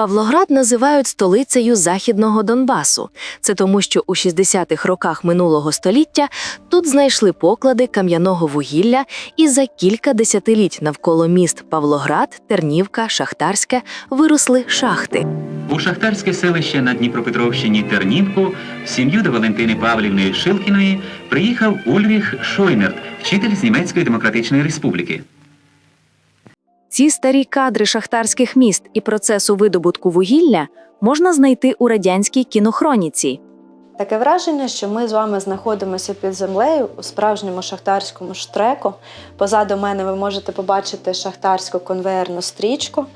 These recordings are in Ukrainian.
Павлоград називають столицею Західного Донбасу. Це тому, що у 60-х роках минулого століття тут знайшли поклади кам'яного вугілля, і за кілька десятиліть навколо міст Павлоград, Тернівка, Шахтарське виросли шахти. У шахтарське селище на Дніпропетровщині Тернівку в сім'ю до Валентини Павлівни Шилкіної приїхав Ульріх Шойнерт, вчитель з Німецької Демократичної Республіки. Ці старі кадри шахтарських міст і процесу видобутку вугілля можна знайти у радянській кінохроніці. Таке враження, що ми з вами знаходимося під землею у справжньому шахтарському штреку. Позаду мене ви можете побачити шахтарську конвеєрну стрічку.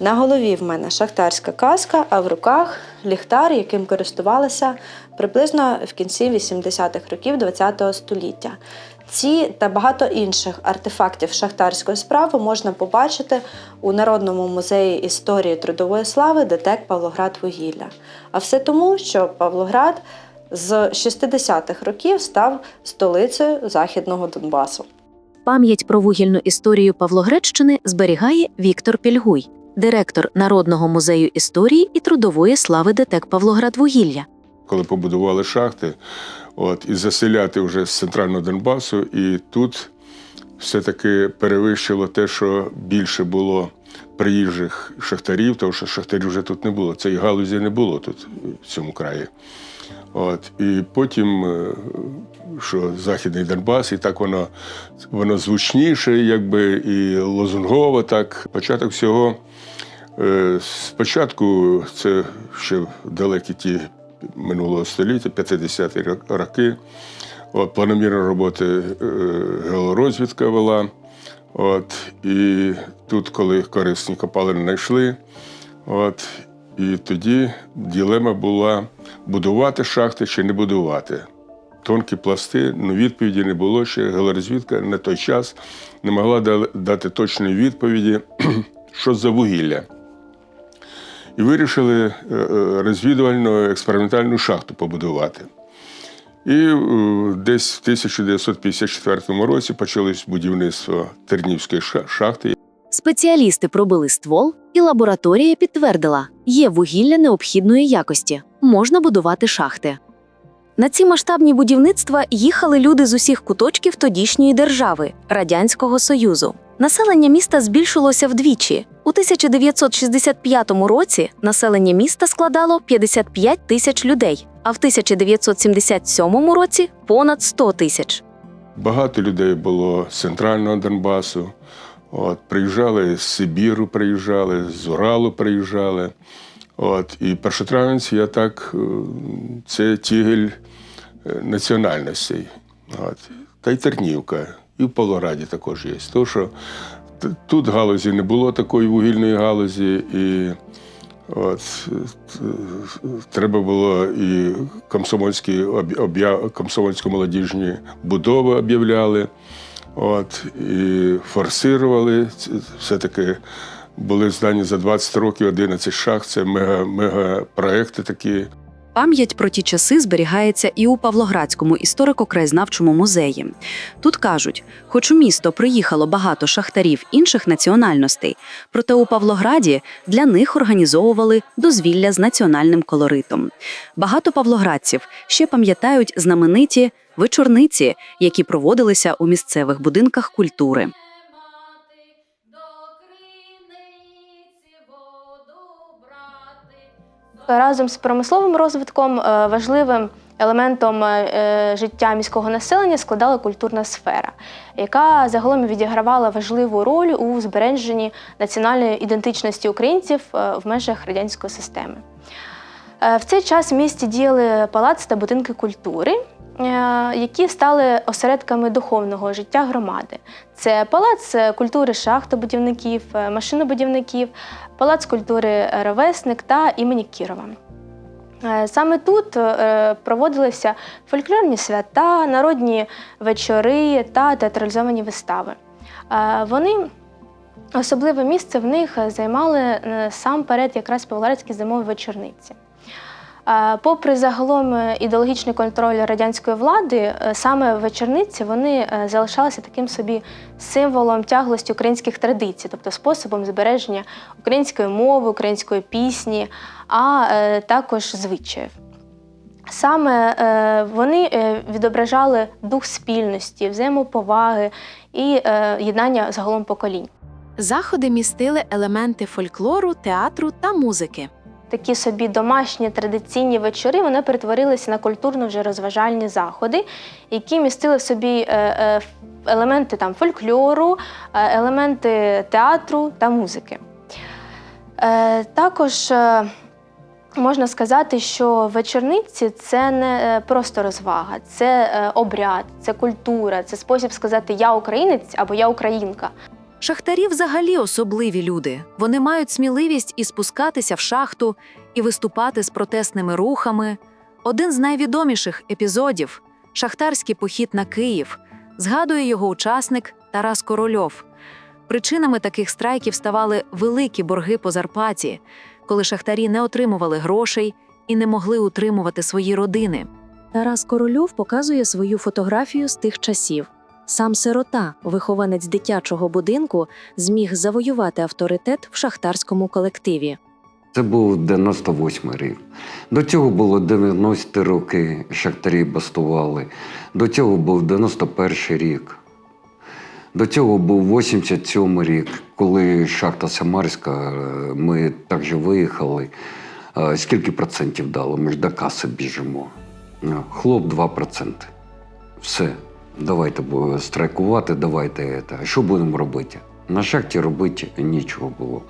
На голові в мене шахтарська каска, а в руках ліхтар, яким користувалися приблизно в кінці 80-х років ХХ століття. Ці та багато інших артефактів шахтарської справи можна побачити у Народному музеї історії трудової слави ДТЕК Павлоград вугілля. А все тому, що Павлоград з 60-х років став столицею Західного Донбасу. Пам'ять про вугільну історію Павлогреччини зберігає Віктор Пільгуй, директор Народного музею історії і трудової слави ДТЕК Павлоградвугілля. коли побудували шахти, от, і заселяти вже з центрального Донбасу. І тут все-таки перевищило те, що більше було приїжджих шахтарів, тому що шахтарів вже тут не було. Цієї галузі не було тут, в цьому краї. От, і потім, е, що Західний Донбас, і так воно, воно звучніше, якби і лозунгово так. Початок всього. Е, Спочатку це ще далекі ті минулого століття, 50-ті роки. От, планомірна роботи е, вела. От, і тут, коли корисні копалини знайшли, от, і тоді ділема була будувати шахти чи не будувати. Тонкі пласти, ну відповіді не було ще. Геологорозвідка на той час не могла дати точної відповіді, що за вугілля. І вирішили е, е, розвідувальну експериментальну шахту побудувати. І е, десь в 1954 році почалось будівництво Тернівської шахти. Спеціалісти пробили ствол, і лабораторія підтвердила, є вугілля необхідної якості, можна будувати шахти. На ці масштабні будівництва їхали люди з усіх куточків тодішньої держави Радянського Союзу. Населення міста збільшилося вдвічі. У 1965 році населення міста складало 55 тисяч людей, а в 1977 році понад 100 тисяч. Багато людей було з центрального Донбасу. От, приїжджали з Сибіру, приїжджали, з Уралу приїжджали. От, і першотравенці, я так, е, це тігель е, національностей. От. Та й Тернівка, і в Павлограді також є. Тому що тут галузі не було такої вугільної галузі, і от, треба було і комсомольські об'я- комсомольсько-молодіжні будови об'являли. От, і форсирували. Все-таки були здані за 20 років 11 шахт. Це мега, мегапроекти такі. Пам'ять про ті часи зберігається і у Павлоградському історико-краєзнавчому музеї. Тут кажуть, хоч у місто приїхало багато шахтарів інших національностей, проте у Павлограді для них організовували дозвілля з національним колоритом. Багато павлоградців ще пам'ятають знамениті вечорниці, які проводилися у місцевих будинках культури. Разом з промисловим розвитком е, важливим елементом е, е, життя міського населення складала культурна сфера, яка загалом відігравала важливу роль у збереженні національної ідентичності українців в межах радянської системи. В цей час в місті діяли палац та будинки культури, які стали осередками духовного життя громади. Це палац е, культури шахтобудівників, е, машинобудівників, палац культури Ровесник та імені Кірова. Е, Саме тут е, проводилися фольклорні свята, народні вечори та театралізовані вистави. Е, Вони особливе місце в них займали е, сам перед якраз Павлоградські зимові вечорниці. Е, Попри загалом е, ідеологічний контроль радянської влади, е, саме вечорниці вони залишалися таким собі символом тяглості українських традицій, тобто способом збереження української мови, української пісні, а також звичаїв. Саме вони відображали дух спільності, взаємоповаги і єднання загалом поколінь. Заходи містили елементи фольклору, театру та музики. Такі собі домашні традиційні вечори вони перетворилися на культурно вже розважальні заходи, які містили в собі е, е, елементи там, фольклору, е, елементи театру та музики. Також можна сказати, що вечорниці це не просто розвага, це обряд, це культура, це спосіб сказати Я українець або Я українка. Шахтарі взагалі особливі люди. Вони мають сміливість і спускатися в шахту, і виступати з протестними рухами. Один з найвідоміших епізодів шахтарський похід на Київ, згадує його учасник Тарас Корольов. Причинами таких страйків ставали великі борги по зарплаті, коли шахтарі не отримували грошей і не могли утримувати свої родини. Тарас Корольов показує свою фотографію з тих часів. Сам сирота, вихованець дитячого будинку, зміг завоювати авторитет в шахтарському колективі. Це був 98 рік. До цього було 90 роки, шахтарі бастували. До цього був 91 рік. До цього був 87 рік, коли шахта Самарська, е, ми також виїхали. Е, Скільки процентів дали? Ми ж до каси біжимо. Е, Хлоп 2%. Все, давайте страйкувати, давайте. Це. Що будемо робити? На шахті робити нічого було.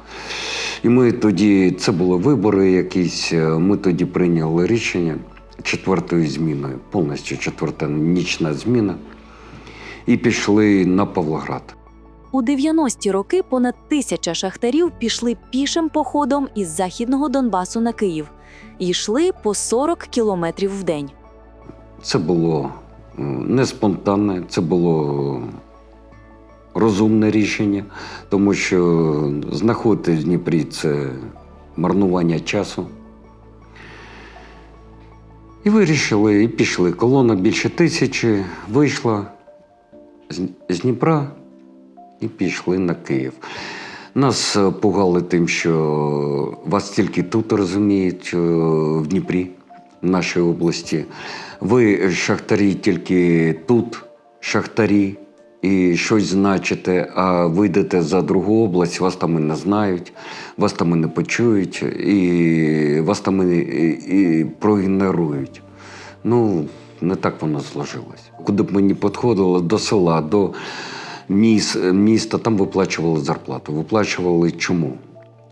І ми тоді, це були вибори якісь, е, ми тоді прийняли рішення четвертою зміною, повністю четверта нічна зміна, і пішли на Павлоград. У 90-ті роки понад тисяча шахтарів пішли пішим походом із західного Донбасу на Київ і йшли по 40 кілометрів в день. Це було не спонтанне, це було розумне рішення, тому що знаходитись в Дніпрі це марнування часу. І вирішили, і пішли. Колона більше тисячі вийшла з Дніпра і пішли на Київ. Нас е, пугали тим, що вас тільки тут розуміють, е, в Дніпрі, нашій області. Ви шахтарі тільки тут, шахтарі, і щось значите, а вийдете за другу область, вас там і не знають, вас там і не почують, і вас там і, і, проігнорують. Ну, не так воно зложилось. Куди б мені підходило до села, до міс, міста, там виплачували зарплату. Виплачували чому?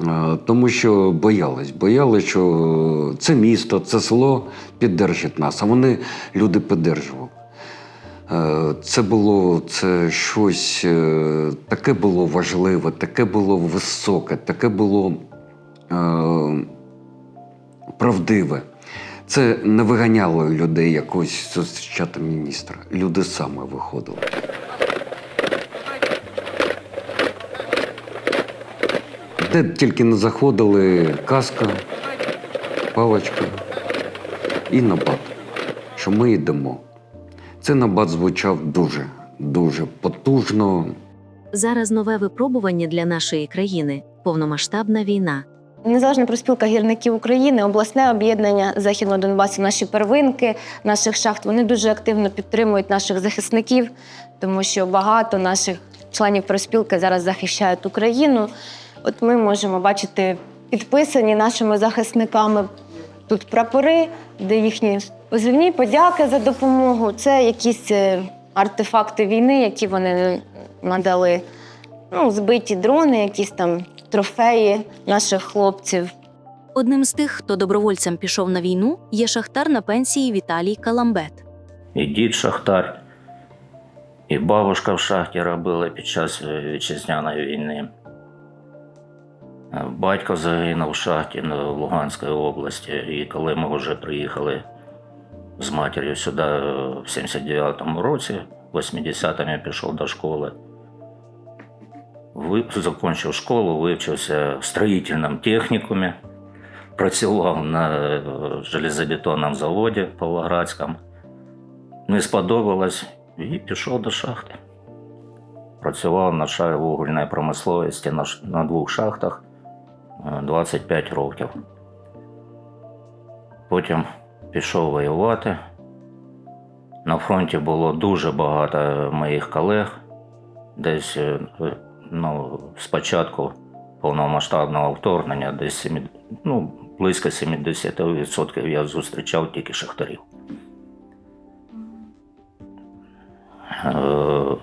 Е, Тому що боялись. Боялись, що це місто, це село піддержить нас, а вони люди піддержували. Е, Це було це щось е, таке було важливе, таке було високе, таке було е, правдиве. Це не виганяло людей якось зустрічати міністра. Люди саме виходили. Де тільки не заходили каска, паличка і набат, що ми йдемо. Це набат звучав дуже, дуже потужно. Зараз нове випробування для нашої країни повномасштабна війна. Незалежна проспілка гірників України, обласне об'єднання Західного Донбасу, наші первинки наших шахт, вони дуже активно підтримують наших захисників, тому що багато наших членів проспілки зараз захищають Україну. От ми можемо бачити підписані нашими захисниками тут прапори, де їхні позивні подяки за допомогу. Це якісь е, артефакти війни, які вони надали. Ну, збиті дрони, якісь там трофеї наших хлопців. Одним з тих, хто добровольцем пішов на війну, є шахтар на пенсії Віталій Каламбет. І дід шахтар, і бабушка в шахті робила під час е, вітчизняної війни. Батько загинув в шахті на Луганської області, і коли ми вже приїхали з матір'ю сюди е, в 79-му році, в 80-му я пішов до школи. Ви- Закончив школу, вивчився в строїтельному технікумі. працював на е, железобетонному заводі Павлоградському. Не сподобалось і пішов до шахти. Працював на шахті вугільної промисловості на, на двох шахтах 25 років. Потім пішов воювати. На фронті було дуже багато моїх колег. Десь е, ну, спочатку повномасштабного вторгнення, десь ну, близько 70% я зустрічав тільки шахтарів. Е,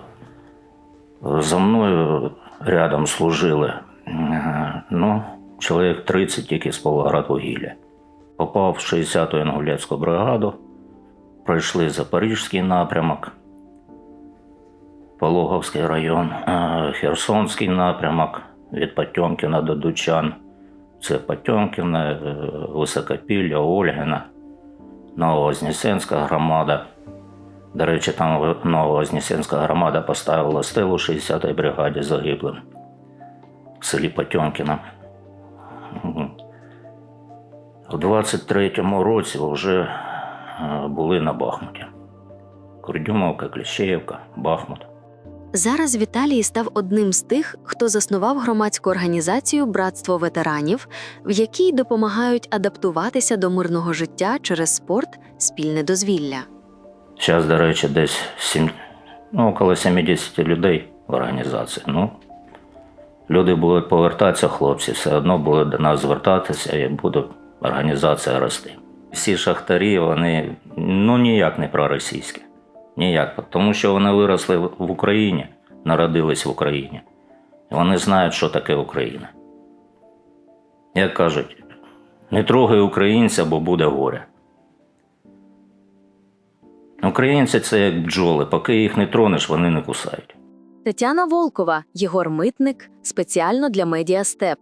За мною рядом служили е, ну, чоловік 30 тільки з Павлоградвугілля. Попав в 60-ту інгулецьку бригаду, пройшли Запорізький напрямок, Пологовський район, е, Херсонський напрямок від Потьомкіна до Дучан. Це Потьомкіне, е, Високопілля, Ольгина, Новоознесенська громада. До речі, там Новоознесенська громада поставила стелу 60-й бригаді загиблим в селі Потьомкіна. У 23-му році вже е, були на Бахмуті. Курдюмовка, Кліщеївка, Бахмут. Зараз Віталій став одним з тих, хто заснував громадську організацію Братство ветеранів, в якій допомагають адаптуватися до мирного життя через спорт, спільне дозвілля. Зараз, до речі, десь сім, ну, около 70 людей в організації. Ну, люди будуть повертатися, хлопці, все одно будуть до нас звертатися і буде організація рости. Всі шахтарі, вони ну, ніяк не проросійські. Ніяк. Тому що вони виросли в Україні, народились в Україні. Вони знають, що таке Україна. Як кажуть, не трогай українця, бо буде горе. Українці це як бджоли, поки їх не тронеш, вони не кусають. Тетяна Волкова, Єгор Митник, спеціально для Медіастеп.